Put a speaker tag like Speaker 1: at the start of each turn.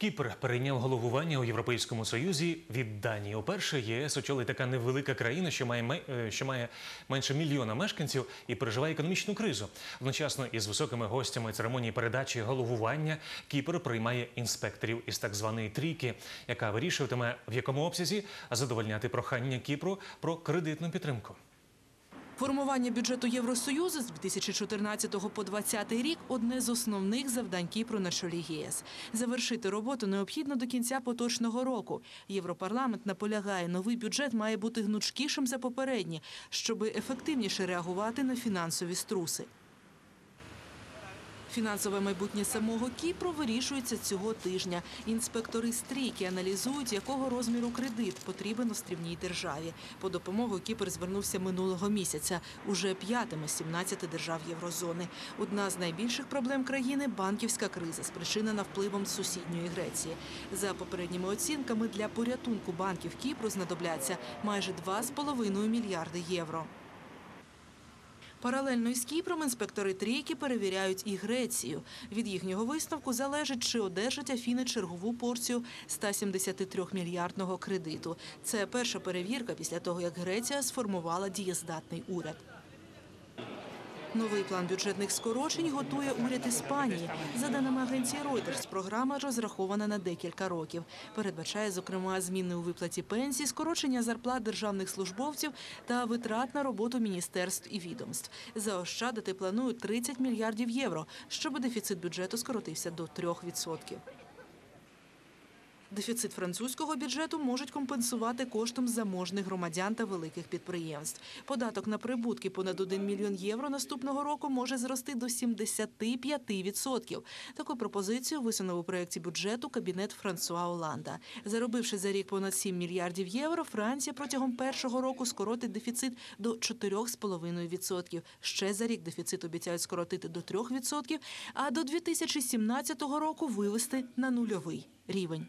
Speaker 1: Кіпр перейняв головування у Європейському Союзі від Данії. Уперше ЄС очолить така невелика країна, що має е, що має менше мільйона мешканців і переживає економічну кризу. Одночасно із високими гостями церемонії передачі головування Кіпр приймає інспекторів із так званої трійки, яка вирішуватиме в якому обсязі задовольняти прохання Кіпру про кредитну підтримку.
Speaker 2: Формування бюджету Євросоюзу з 2014 по 2020 рік одне з основних завдань Кіпру на чолі ЄС. Завершити роботу необхідно до кінця поточного року. Європарламент наполягає, новий бюджет має бути гнучкішим за попередні, щоб ефективніше реагувати на фінансові струси. Фінансове майбутнє самого Кіпру вирішується цього тижня. Інспектори стрійки аналізують, якого розміру кредит потрібен острівній державі. По допомогу Кіпр звернувся минулого місяця. Уже п'ятими з 17 держав єврозони. Одна з найбільших проблем країни банківська криза, спричинена впливом сусідньої Греції. За попередніми оцінками для порятунку банків Кіпру знадобляться майже 2,5 мільярди євро. Паралельно із Кіпром інспектори трійки перевіряють і Грецію. Від їхнього висновку залежить, чи одержать Афіни чергову порцію 173 мільярдного кредиту. Це перша перевірка після того, як Греція сформувала дієздатний уряд. Новий план бюджетних скорочень готує уряд Іспанії. За даними агенції Reuters, програма розрахована на декілька років. Передбачає, зокрема, зміни у виплаті пенсій, скорочення зарплат державних службовців та витрат на роботу міністерств і відомств. Заощадити планують 30 мільярдів євро, щоб дефіцит бюджету скоротився до 3%. Дефіцит французького бюджету можуть компенсувати коштом заможних громадян та великих підприємств. Податок на прибутки понад 1 мільйон євро наступного року може зрости до 75%. Таку пропозицію висунув у проєкті бюджету кабінет Франсуа Оланда. Заробивши за рік понад 7 мільярдів євро, Франція протягом першого року скоротить дефіцит до 4,5%. Ще за рік дефіцит обіцяють скоротити до 3%, а до 2017 року вивести на нульовий рівень.